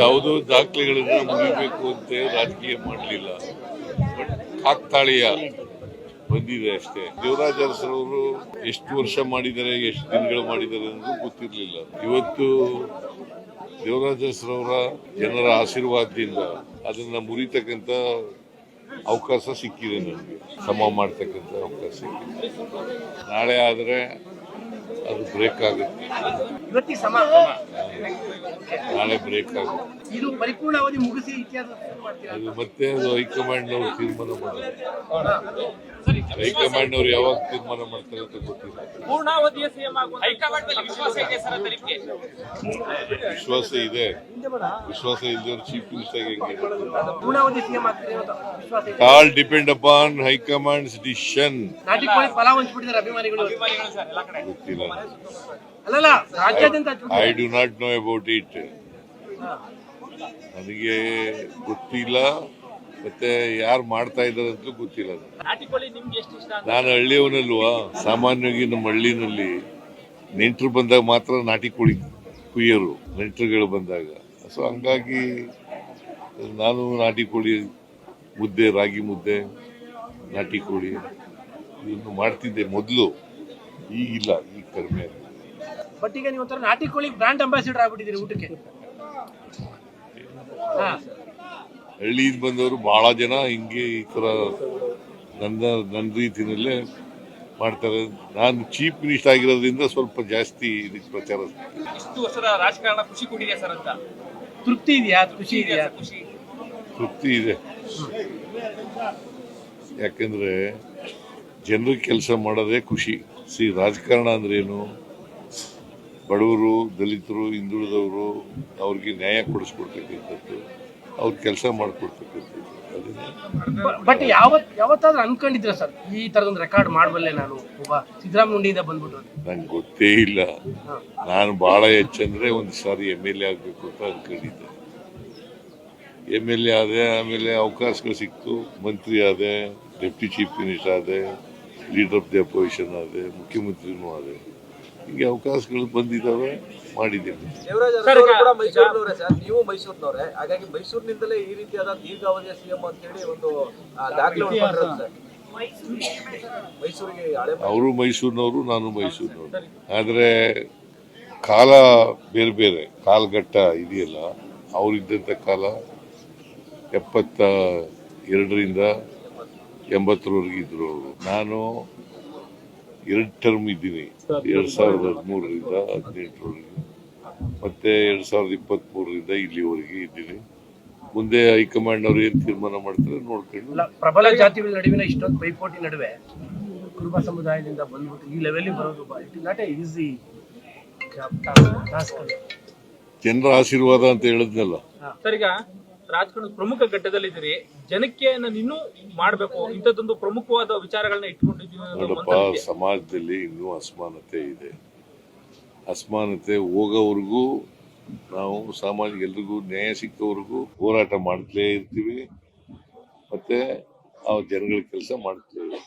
ಯಾವುದೋ ದಾಖಲೆಗಳನ್ನು ಮುಗಿಬೇಕು ಅಂತ ರಾಜಕೀಯ ಮಾಡಲಿಲ್ಲ. ಬಟ್ ಕಾಕ್ತಾಳೀಯ ಬಂದಿದೆ ಅಷ್ಟೇ. ದೇವರಾಜ ಅರಸರವರು ಎಷ್ಟು ವರ್ಷ ಮಾಡಿದ್ದಾರೆ, ಎಷ್ಟು ದಿನಗಳು ಮಾಡಿದ್ದಾರೆ ಅನ್ನೋದು ಗೊತ್ತಿರಲಿಲ್ಲ. ಇವತ್ತು ದೇವರಾಜ ಅರಸರವರ ಜನರ ಆಶೀರ್ವಾದದಿಂದ ಅದನ್ನ ಮುರಿತಕ್ಕಂತ ಅವಕಾಶ ಸಿಕ್ಕಿದೆ ನನಗೆ. ಸಮ ಮಾಡ್ತಕ್ಕಂಥ ಅವಕಾಶ ಸಿಕ್ಕಿದೆ. ನಾಳೆ ಆದರೆ ಅದು ಬ್ರೇಕ್ ಆಗುತ್ತೆ. ಇವತ್ತಿಗೆ ನಾಳೆ ಬ್ರೇಕ್ ಆಗುತ್ತೆ. ಇದು ಪರಿಪೂರ್ಣ ಅವಧಿ ಮುಗಿಸಿ ಇತಿಹಾಸ ಅದು ಮತ್ತೆ ಅದು ನಾವು ತೀರ್ಮಾನ ಮಾಡ್ತಾರೆ ಹೈಕಮಾಂಡ್ನವ್ರು ಯಾವಾಗ ತೀರ್ಮಾನ ಮಾಡ್ತಾರೆ ಅಂತ ಗೊತ್ತಿಲ್ಲ. ಪೂರ್ಣಾವಧಿಯ ಸಿಎಂ ಆಗುವ ಹೈಕಮಾಂಡ್ ಮೇಲೆ ವಿಶ್ವಾಸ ಇದೆ ಸರ್ ಅಂತ ನಿಮ್ಗೆ? ವಿಶ್ವಾಸ ಇದೆ. ವಿಶ್ವಾಸ ಇಲ್ಲದವ್ರು ಚೀಫ್ ಮಿನಿಸ್ಟರ್ ಹೆಂಗೆ ಪೂರ್ಣಾವಧಿ ಸಿಎಂ ಆಗ್ತೀರಿ ಅಂತ ವಿಶ್ವಾಸ ಇದೆ. All depend upon high command's decision. ನಾಟಿ ಕೋಳಿ ಫಲ ಹಂಚ್ಬಿಟ್ಟಿದ್ದಾರೆ ಅಭಿಮಾನಿಗಳು. ಅಭಿಮಾನಿಗಳು ಸರ್ ಎಲ್ಲ ಕಡೆ. ಗೊತ್ತಿಲ್ಲ. ಅಲ್ಲಲ್ಲ ರಾಜ್ಯಾದ್ಯಂತ I do not know about it ನನಗೆ ಗೊತ್ತಿಲ್ಲ. ಮತ್ತೆ ಯಾರು ಮಾಡ್ತಾ ಇದ್ದಾರೆ ಅಂತ ಗೊತ್ತಿಲ್ಲ ನಾನು ಹಳ್ಳಿಯವನಲ್ವಾ? ಸಾಮಾನ್ಯವಾಗಿ ನಮ್ಮ ಹಳ್ಳಿನಲ್ಲಿ ನೆಂಟರು ಬಂದಾಗ ಮಾತ್ರ ನಾಟಿ ಕೋಳಿ ಕುಯ್ಯರು ನೆಂಟರುಗಳು ಬಂದಾಗ. ಸೊ ಹಂಗಾಗಿ ನಾನು ನಾಟಿ ಕೋಳಿ ಮುದ್ದೆ ರಾಗಿ ಮುದ್ದೆ ನಾಟಿ ಕೋಳಿ ಇದನ್ನು ಮಾಡ್ತಿದ್ದೆ ಮೊದಲು. ಈಗಿಲ್ಲ ಈಗ ಕಡಿಮೆ. ಬಟ್ ಈಗ ನೀವು ನಾಟಿ ಕೋಳಿ ಬ್ರ್ಯಾಂಡ್ ಅಂಬಾಸಿಡರ್ ಆಗ್ಬಿಟ್ಟಿದ್ದೀರಿ ಊಟಕ್ಕೆ. ಹಾ. ಹಳ್ಳಿಯಿಂದ ಬಂದವರು ಬಹಳ ಜನ ಹಿಂಗೆ ಈ ತರ ನನ್ನ ನನ್ನ ರೀತಿಯಲ್ಲೇ ಮಾಡ್ತಾರೆ. ನಾನು ಚೀಫ್ ಮಿನಿಸ್ಟರ್ ಆಗಿರೋದ್ರಿಂದ ಸ್ವಲ್ಪ ಜಾಸ್ತಿ ಇದಕ್ಕೆ ಪ್ರಚಾರ ಇಷ್ಟು ವರ್ಷದ ರಾಜಕಾರಣ ಖುಷಿ ಕೊಟ್ಟಿದೆ ಸರ್ ಅಂತ? ತೃಪ್ತಿ ಇದೆಯಾ? ಖುಷಿ ಇದೆಯಾ? ಖುಷಿ ತೃಪ್ತಿ ಇದೆ. ಯಾಕಂದ್ರೆ ಜನರು ಕೆಲಸ ಮಾಡೋದೇ ಖುಷಿ. ಸಿ ರಾಜಕಾರಣ ಅಂದ್ರೆ ಏನು? ಬಡವರು ದಲಿತರು ಹಿಂದುಳಿದವರು ಅವ್ರಿಗೆ ನ್ಯಾಯ ಕೊಡಿಸ್ಕೊಡ್ತಕ್ಕಂಥದ್ದು. ಅವ್ರ ಕೆಲಸ ಮಾಡಿಕೊಡ್ತಕ್ಕಂಥದ್ದು ಬಟ್ ಯಾವತ್ ಯಾವತ್ತಾದ್ರೂ ಅನ್ಕೊಂಡಿದ್ರ ಸರ್? ಈ ತರದೊಂದು ರೆಕಾರ್ಡ್ ಮಾಡಬಲ್ಲೆ ನಾನು ಒಬ್ಬ ಸಿದ್ದರಾಮಯ್ಯಿಂದ ಬಂದ್ಬಿಟ್ಟು. ನಂಗೆ ಗೊತ್ತೇ ಇಲ್ಲ. ನಾನು ಬಹಳ ಹೆಚ್ಚಂದ್ರೆ ಒಂದು ಸಾರಿ ಎಂ ಎಲ್ ಎ ಆಗಬೇಕು ಅಂತ ಅನ್ಕೊಂಡಿದ್ದೆ. ಎಂ ಎಲ್ ಎ ಆದೆ ಆಮೇಲೆ ಅವಕಾಶಗಳು ಸಿಕ್ತು. ಮಂತ್ರಿ ಆದೆ ಡೆಪ್ಟಿ ಚೀಫ್ ಮಿನಿಸ್ಟರ್ ಆದೆ ಲೀಡರ್ ಆಫ್ ದಿ ಅಪೋಸಿಷನ್ ಆದೆ ಮುಖ್ಯಮಂತ್ರಿನೂ ಆದೆ. ಹಿಂಗೆ ಅವಕಾಶಗಳು ಬಂದಿದ್ದಾವೆ ಮಾಡಿದ್ದೇವೆ. ಸರ್, ಈಗ- ಕೂಡ ಮೈಸೂರಿನವರೇ ಸರ್. ನೀವು ಮೈಸೂರಿನವರೇ. ಹಾಗಾಗಿ ಮೈಸೂರಿನಿಂದಲೇ ಈ ರೀತಿಯಾದ ದೀರ್ಘಾವಧಿಯ ಸಿಎಂ ಅಂತ ಹೇಳಿ ಒಂದು ಆ, ದಾಖಲೆ ಸರ್. ಮೈಸೂರಿಗೆ ಹಳೆ ಅವರು ಮೈಸೂರಿನವರು ನಾನು ಮೈಸೂರಿನವರು. ಆದರೆ ಕಾಲ ಬೇರೆ ಬೇರೆ ಕಾಲಘಟ್ಟ ಇದೆಯಲ್ಲ ಅವರಿದ್ದಂಥ ಕಾಲ ಎಪ್ಪತ್ತ ಎರಡರಿಂದ ಎಂಬತ್ತರವರೆಗೆ ಇದ್ರು ಅವರು. ನಾನು ಎರಡು ಟರ್ಮ್ ಇದ್ದೀನಿ. ಎರಡ್ ಸಾವಿರದ ಹದಿಮೂರರಿಂದ ಹದಿನೆಂಟರವರೆಗೆ. ಮತ್ತೆ ಎರಡ್ ಸಾವಿರದ ಇಪ್ಪತ್ತ್ ಮೂರರಿಂದ ಇಲ್ಲಿವರೆಗೆ ಇದ್ದೀನಿ. ಮುಂದೆ ಹೈಕಮಾಂಡ್ ಅವರು ಏನ್ ತೀರ್ಮಾನ ಮಾಡ್ತಾರೆ ನೋಡ್ಕೊಂಡು. ಪ್ರಬಲ ಜಾತಿಗಳ ನಡುವಿನ ಇಷ್ಟೊಂದು ಪೈಪೋಟಿ ನಡುವೆ ಕುರುಬ ಸಮುದಾಯದಿಂದ ಬಂದ್ಬಿಟ್ಟು ಈ ಲೆವೆಲ್ ಬರೋದು it is not a easy task ಜನರ ಆಶೀರ್ವಾದ ಅಂತ ಹೇಳಿದ್ನಲ್ಲ. ಸರ್ ಈಗ ರಾಜಕಾರಣದ ಪ್ರಮುಖ ಘಟ್ಟದಲ್ಲಿದ್ದೀರಿ. ಜನಕ್ಕೆ ನಾನು ಇನ್ನೂ ಮಾಡಬೇಕು. ಇಂಥದ್ದೊಂದು ಪ್ರಮುಖವಾದ ವಿಚಾರಗಳನ್ನ ಇಟ್ಕೊಂಡಿದ್ದೀನಿ ಸಮಾಜದಲ್ಲಿ ಇನ್ನೂ ಅಸಮಾನತೆ ಇದೆ. ಅಸಮಾನತೆ ಹೋಗೋವರೆಗೂ ನಾವು ಸಮಾಜ ಎಲ್ರಿಗೂ ನ್ಯಾಯ ಸಿಕ್ಕವರೆಗೂ ಹೋರಾಟ ಮಾಡ್ತಲೇ ಇರ್ತೀವಿ. ಮತ್ತೆ ಆ ಜನಗಳ ಕೆಲಸ ಮಾಡ್ತೇವೆ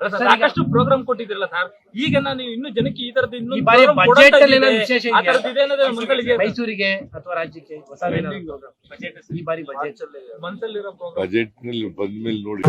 ಸಾಕಷ್ಟು ಪ್ರೋಗ್ರಾಮ್ ಕೊಟ್ಟಿದ್ರಲ್ಲ ಸರ್. ಈಗ ನಾನು ಇನ್ನು ಜನಕ್ಕೆ ಈ ತರದ ಇನ್ನು ಈ ಬಾರಿ ಬಜೆಟ್ ವಿಶೇಷ ಮೈಸೂರಿಗೆ ಅಥವಾ ರಾಜ್ಯಕ್ಕೆ ಹೊಸ ಈ ಬಾರಿ ಬಜೆಟ್ ಬಜೆಟ್ನಲ್ಲಿ ಬಂದ್ಮೇಲೆ ನೋಡಿ.